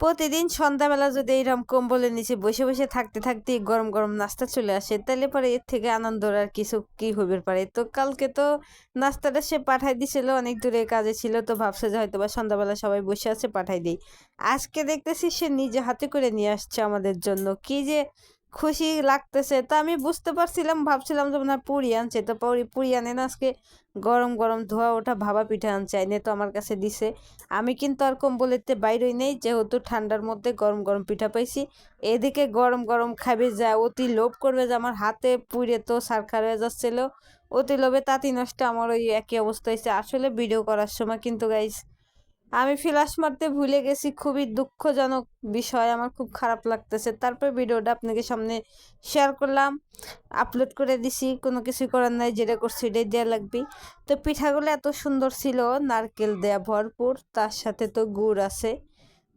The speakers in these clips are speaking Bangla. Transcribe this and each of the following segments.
প্রতিদিন সন্ধ্যাবেলা যদি এইরকম কম্বলের নিচে বসে বসে থাকতে থাকতে গরম গরম নাস্তা চলে আসে, তাহলে পরে এর থেকে আনন্দ আর কিছু কি হইবে পারে? তো কালকে তো নাস্তাটা সে পাঠাই দিছিল, অনেক দূরে কাজে ছিল, তো ভাবছে যে হয়তো বা সন্ধ্যাবেলা সবাই বসে আছে, পাঠাই দিই। আজকে দেখতেছি সে নিজে হাতে করে নিয়ে আসছে আমাদের জন্য। কি যে খুশি লাগতেছে। তো আমি বুঝতে পারছিলাম, ভাবছিলাম যে না পুরি আনছে। তো পুরি পুরি আনে না, আজকে গরম গরম ধোয়া ওঠা ভাবা পিঠা আনছে এনে তো আমার কাছে দিছে। আমি কিন্তু আর কম্বলেতে বাইরেই নেই, যেহেতু ঠান্ডার মধ্যে গরম গরম পিঠা পাইছি। এদিকে গরম গরম খাবে যা, অতি লোভ করবে যে আমার হাতে পুড়ে তো সারখার হয়ে যাচ্ছিল। অতি লোভে তাঁতি নষ্ট আমার ওই একই অবস্থা হয়েছে আসলে ভিডিও করার সময় কিন্তু গাইস আমি ফ্ল্যাশ মারতে ভুলে গেছি, খুবই দুঃখজনক বিষয়, আমার খুব খারাপ লাগতেছে। তারপর ভিডিওটা আপনাকে সামনে শেয়ার করলাম আপলোড করে দিছি, কোনো কিছু করার নাই, যেটা করছি এটাই দেওয়া লাগবে। তো পিঠাগুলো এত সুন্দর ছিল, নারকেল দেয়া ভরপুর, তার সাথে তো গুড় আছে।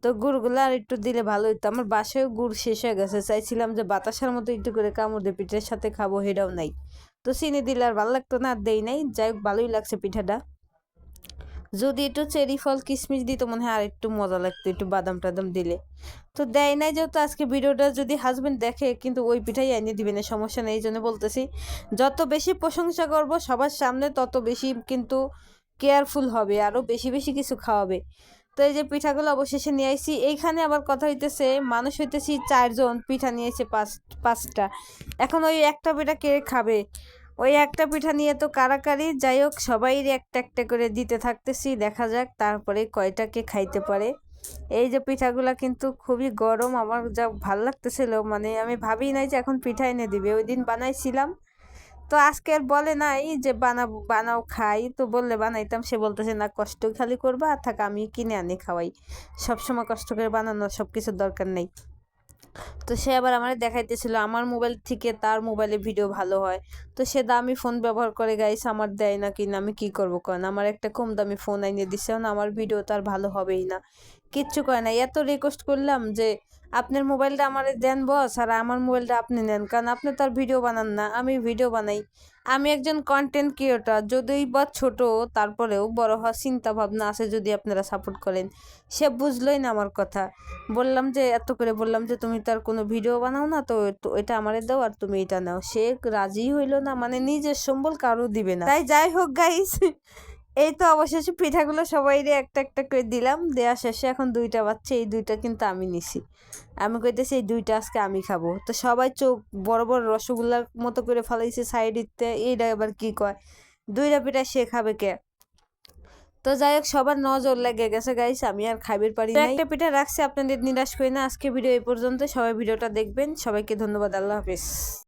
তো গুড়গুলো আর একটু দিলে ভালো হতো আমার বাসায়ও গুড় শেষ হয়ে গেছে, চাইছিলাম যে বাতাসার মতো একটু করে কামড় দিয়ে পিঠার সাথে খাব, সেটাও নাই। তো চিনি দিলে আর ভালো লাগতো না, আর দেই নাই, যাই হোক, ভালোই লাগছে পিঠাটা। যদি একটু চেরি ফল, কিশমিশ দিত, মনে হয় আর একটু মজা লাগতো, একটু বাদাম টাদাম দিলে। তো দেয় নাই যেহেতু আজকে ভিডিওটা যদি হাজব্যান্ড দেখে, কিন্তু ওই পিঠাই এনে দিবে না, সমস্যা নেই, এই জন্য বলতেছি, যত বেশি প্রশংসা করব সবার সামনে, তত বেশি কিন্তু কেয়ারফুল হবে আরও বেশি বেশি কিছু খাওয়াবে। তো এই যে পিঠাগুলো অবশেষে নিয়ে আইছি, এইখানে আবার কথা হইতেছে, মানুষ হইতেছি চারজন পিঠা নিয়েছে পাঁচ, পাঁচটা। এখন ওই একটা পিঠা কে খাবে? ওই একটা পিঠা নিয়ে তো কারাকারি। যাই হোক সবাই একটা একটা করে দিতে থাকতেছি। দেখা যাক তারপরে কয়টাকে খাইতে পারে। এই যে পিঠাগুলা কিন্তু খুবই গরম। আমার যা ভালো লাগতেছিল মানে আমি ভাবি নাই যে এখন পিঠা এনে দিবে। ওই দিন বানাইছিলাম। তো আজকে আর বলে নাই যে বানাবো, বানাও, খাই। তো বললে বানাইতাম, সে বলতেছে, না, কষ্ট খালি করবা, আর থাক আমি কিনে আনি, খাওয়াই। সবসময় কষ্ট করে বানানো সব কিছুর দরকার নেই। তো সে আবার আমার দেখাইতেছিল, আমার মোবাইল থেকে তার মোবাইলে ভিডিও ভালো হয়। তো সে দামি ফোন ব্যবহার করে, গাইস, আমার দেয় না কিনা, আমি কি করব? কারণ আমার একটা কম দামি ফোন আইনে দিছে আমার ভিডিও তার ভালো হবেই না। কিচ্ছু করে না। এত রিকোয়েস্ট করলাম যে, আপনার মোবাইলটা আমার দেন বস আর আমার মোবাইলটা আপনি নেন। কারণ আপনি তার ভিডিও বানান না, আমি ভিডিও বানাই। আমি একজন কন্টেন্ট ক্রিয়েটর যদিই বা ছোট, তারপরেও বড় হওয়ার চিন্তা ভাবনা আছে যদি আপনারা সাপোর্ট করেন। সে বুঝলোই না আমার কথা। বললাম যে, এত করে বললাম যে, তুমি তার কোনো ভিডিও বানাও না, তো এটা আমারে দাও আর তুমি এটা নাও। সে রাজি হইল না মানে নিজের সম্বল কারও দিবে না। তাই যাই হোক গাইস এই তো অবশেষে পিঠাগুলো সবাই রে একটা একটা করে দিলাম। দেওয়া শেষে এখন দুইটা বাচ্চা এই দুইটা কিন্তু আমি নিছি। আমি কইতেছি এই দুইটা আজকে আমি খাব। তো সবাই চোখ বড় বড় রসগোল্লার মতো করে ফেলাইছে সাইডিতে এইটা এবার কি কয়? দুইটা পিঠা সে খাবে কে? তো যাই হোক সবার নজর লেগে গেছে গাইস আমি আর খাইবার পারি না একটা পিঠা রাখছি আপনাদের নিরাশ করি না। আজকে ভিডিও এই পর্যন্ত সবাই ভিডিওটা দেখবেন। সবাইকে ধন্যবাদ আল্লাহ হাফিজ।